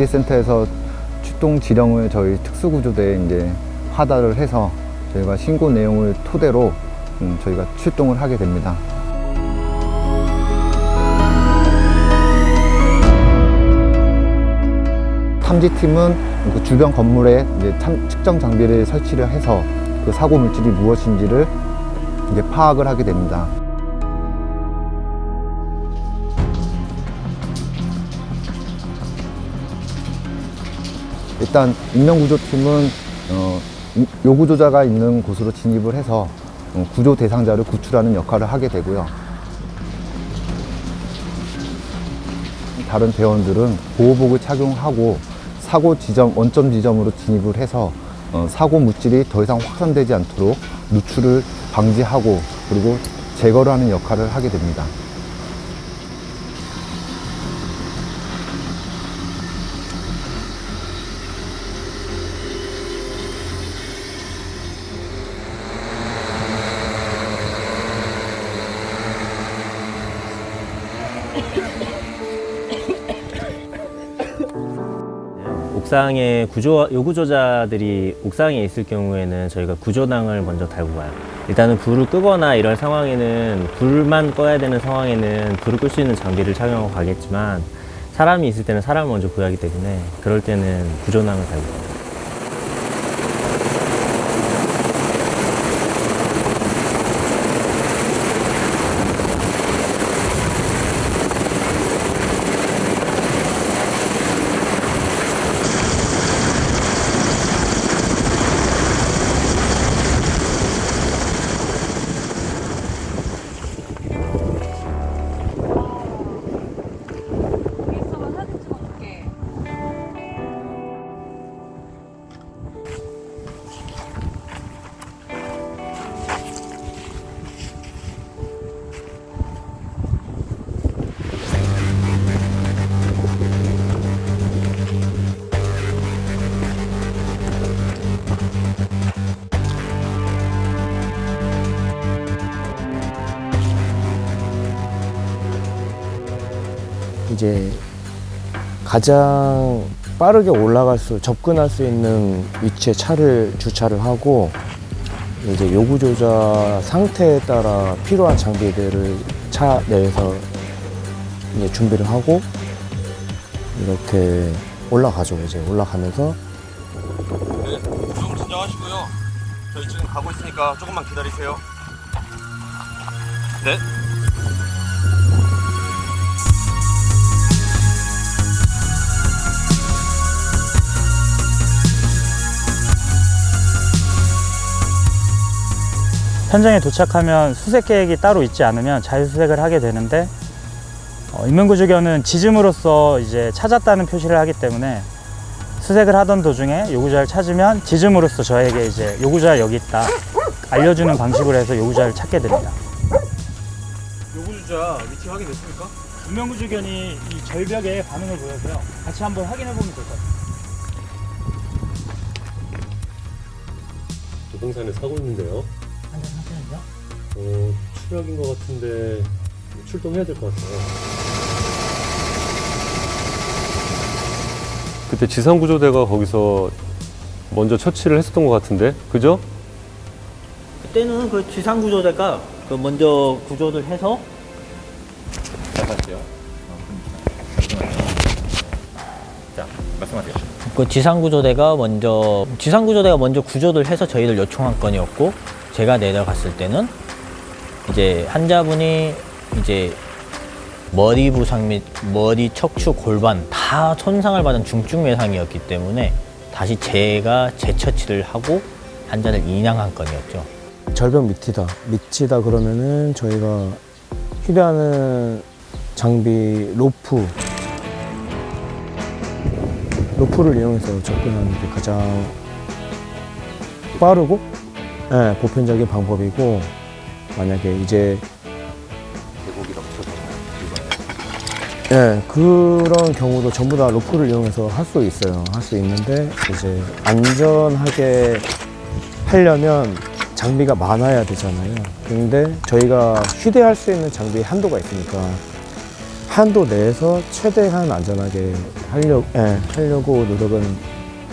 방지센터에서 출동 지령을 저희 특수구조대에 이제 하달을 해서 저희가 신고 내용을 토대로 음, 저희가 출동을 하게 됩니다. 탐지팀은 그 주변 건물에 이제 참- 측정 장비를 설치를 해서 그 사고 물질이 무엇인지를 이제 파악을 하게 됩니다. 일단 인명구조팀은 어, 이- 요구조자가 있는 곳으로 진입을 해서 어, 구조 대상자를 구출하는 역할을 하게 되고요. 다른 대원들은 보호복을 착용하고 사고 지점 원점 지점으로 진입을 해서 어, 사고 물질이 더 이상 확산되지 않도록 누출을 방지하고 그리고 제거를 하는 역할을 하게 됩니다. 옥상에 구조 요구조자들이 옥상에 있을 경우에는 저희가 구조당을 먼저 달고 가요. 일단은 불을 끄거나 이런 상황에는 불만 꺼야 되는 상황에는 불을 끌 수 있는 장비를 착용하고 가겠지만 사람이 있을 때는 사람을 먼저 구해야 하기 때문에 그럴 때는 구조당을 달고 가요. 이제 가장 빠르게 올라갈 수 접근할 수 있는 위치에 차를 주차를 하고 이제 요구조자 상태에 따라 필요한 장비들을 차 내에서 이제 준비를 하고 이렇게 올라가죠 이제 올라가면서 네, 이쪽으로 진정하시고요. 저희 지금 가고 있으니까 조금만 기다리세요. 네. 현장에 도착하면 수색 계획이 따로 있지 않으면 자유수색을 하게 되는데 어, 인문구조견은 지짐으로써 이제 찾았다는 표시를 하기 때문에 수색을 하던 도중에 요구자를 찾으면 지짐으로써 저에게 이제 요구자 여기 있다 알려주는 방식으로 해서 요구자를 찾게 됩니다. 요구주자 위치 확인됐습니까? 인명구조견이 이 절벽에 반응을 보여서요. 같이 한번 확인해 보면 될 것 같아요. 부동산에 사고 있는데요. 어, 추락인 것 같은데 출동해야 될 것 같아요. 그때 지상구조대가 거기서 먼저 처치를 했었던 것 같은데, 그죠? 그때는 그 지상구조대가 그 먼저 구조를 해서 그 지상구조대가 먼저 지상구조대가 먼저 구조를 해서 저희를 요청한 건이었고 제가 내려갔을 때는 이제 환자분이 이제 머리 부상 및 머리 척추 골반 다 손상을 받은 중증 외상이었기 때문에 다시 제가 재처치를 하고 환자를 인양한 건이었죠. 절벽 밑이다 밑이다 그러면은 저희가 휴대하는 장비 로프 로프를 이용해서 접근하는 게 가장 빠르고 예, 보편적인 방법이고 만약에 이제 예, 그런 경우도 전부 다 로프를 이용해서 할 수 있어요. 할 수 있는데 이제 안전하게 하려면 장비가 많아야 되잖아요. 근데 저희가 휴대할 수 있는 장비의 한도가 있으니까 한도 내에서 최대한 안전하게 하려, 예, 하려고 노력은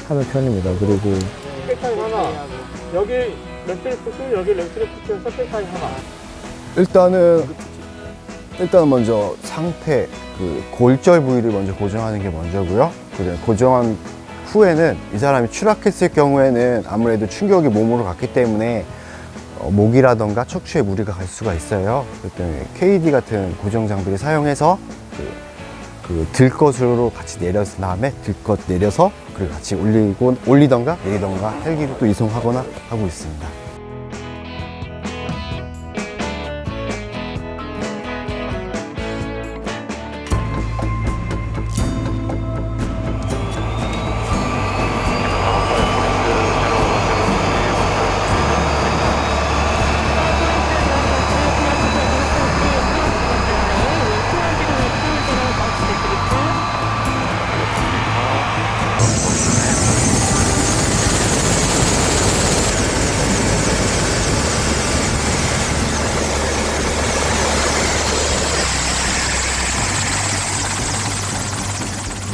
하는 편입니다. 그리고. 여기 랩트리프트, 여기 랩트리프트 서택 타임 하나. 일단은 일단 먼저 상태 그 골절 부위를 먼저 고정하는 게 먼저고요. 그리고 고정한 후에는 이 사람이 추락했을 경우에는 아무래도 충격이 몸으로 갔기 때문에 어, 목이라던가 척추에 무리가 갈 수가 있어요. 그렇기 때문에 KD 같은 고정 장비를 사용해서 그, 그 들것으로 같이 내려서 다음에 들것 내려서 그리고 같이 올리고 올리던가 내리던가 헬기로 또 이송하거나 하고 있습니다.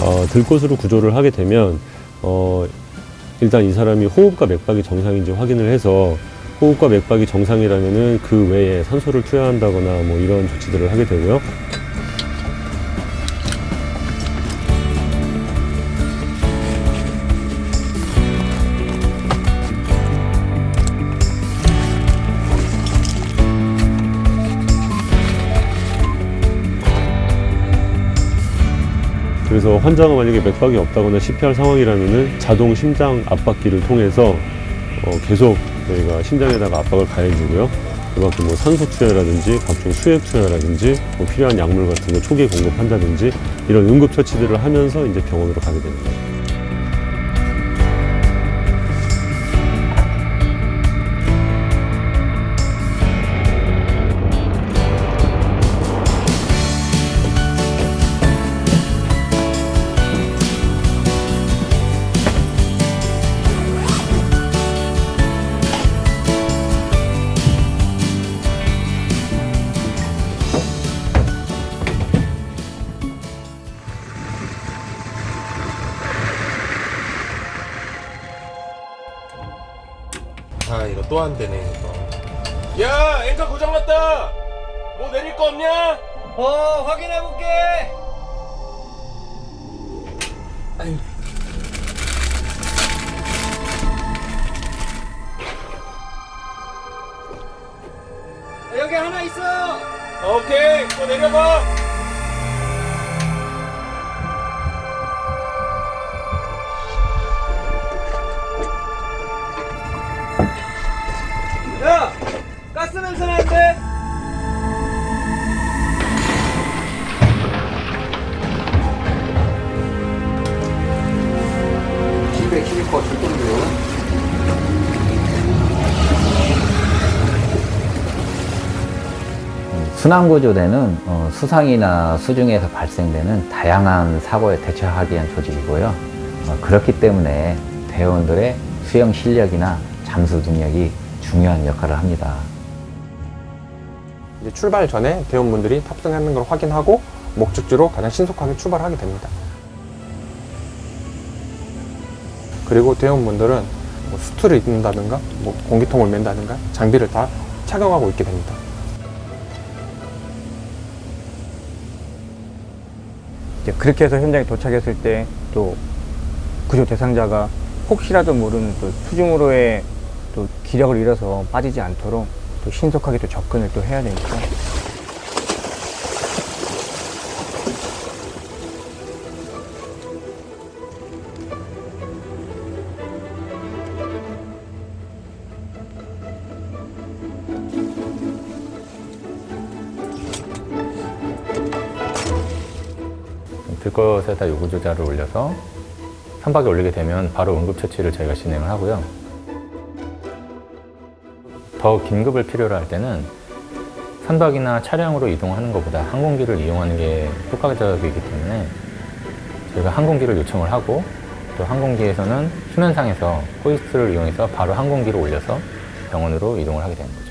어, 들것으로 구조를 하게 되면 어, 일단 이 사람이 호흡과 맥박이 정상인지 확인을 해서 호흡과 맥박이 정상이라면은 그 외에 산소를 투여한다거나 뭐 이런 조치들을 하게 되고요. 그래서 환자가 만약에 맥박이 없다거나 CPR 상황이라면은 자동 심장 압박기를 통해서 어, 계속 저희가 심장에다가 압박을 가해주고요. 그만큼 뭐 산소 투여라든지 각종 수액 투여라든지 뭐 필요한 약물 같은 거 초기에 공급한다든지 이런 응급 처치들을 하면서 이제 병원으로 가게 됩니다. 아 이거 또 안 되네 이거 야 엔카 고장났다 뭐 내릴 거 없냐? 어, 확인해 볼게. 여기 하나 있어. 오케이 또 내려봐 순환구조대는 어, 수상이나 수중에서 발생되는 다양한 사고에 대처하기 위한 조직이고요. 어, 그렇기 때문에 대원들의 수영 실력이나 잠수 능력이 중요한 역할을 합니다. 이제 출발 전에 대원분들이 탑승하는 걸 확인하고 목적지로 가장 신속하게 출발하게 됩니다. 그리고 대원분들은 뭐 수트를 입는다든가 뭐 공기통을 맨다든가 장비를 다 착용하고 있게 됩니다. 이제 그렇게 해서 현장에 도착했을 때 또 구조 대상자가 혹시라도 모르는 또 수중으로의 또 기력을 잃어서 빠지지 않도록 또 신속하게 또 접근을 또 해야 되니까 들것에다 요구조자를 올려서 선박에 올리게 되면 바로 응급처치를 저희가 진행을 하고요. 더 긴급을 필요로 할 때는 선박이나 차량으로 이동하는 것보다 항공기를 이용하는 게 효과적이기 때문에 저희가 항공기를 요청을 하고 또 항공기에서는 수면상에서 호이스트를 이용해서 바로 항공기로 올려서 병원으로 이동을 하게 거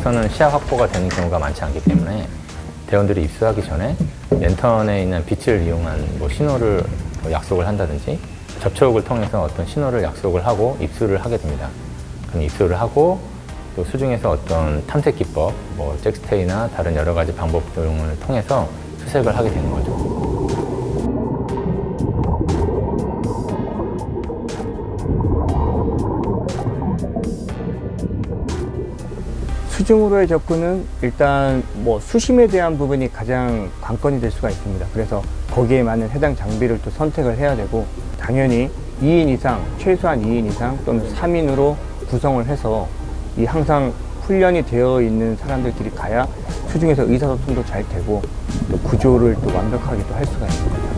죠. 수중에서는 시야 확보가 되는 경우가 많지 않기 때문에 대원들이 입수하기 전에 랜턴에 있는 빛을 이용한 뭐 신호를 뭐 약속을 한다든지 접촉을 통해서 어떤 신호를 약속을 하고 입수를 하게 됩니다. 그럼 입수를 하고 또 수중에서 어떤 탐색 기법, 뭐 잭스테이나 다른 여러 가지 방법 등을 통해서 수색을 하게 되는 거죠. 수중으로의 접근은 일단 뭐 수심에 대한 부분이 가장 관건이 될 수가 있습니다. 그래서 거기에 맞는 해당 장비를 또 선택을 해야 되고 당연히 2인 이상, 최소한 2인 이상 또는 3인으로 구성을 해서 이 항상 훈련이 되어 있는 사람들끼리 가야 수중에서 의사소통도 잘 되고 또 구조를 또 완벽하게 또 할 수가 거죠.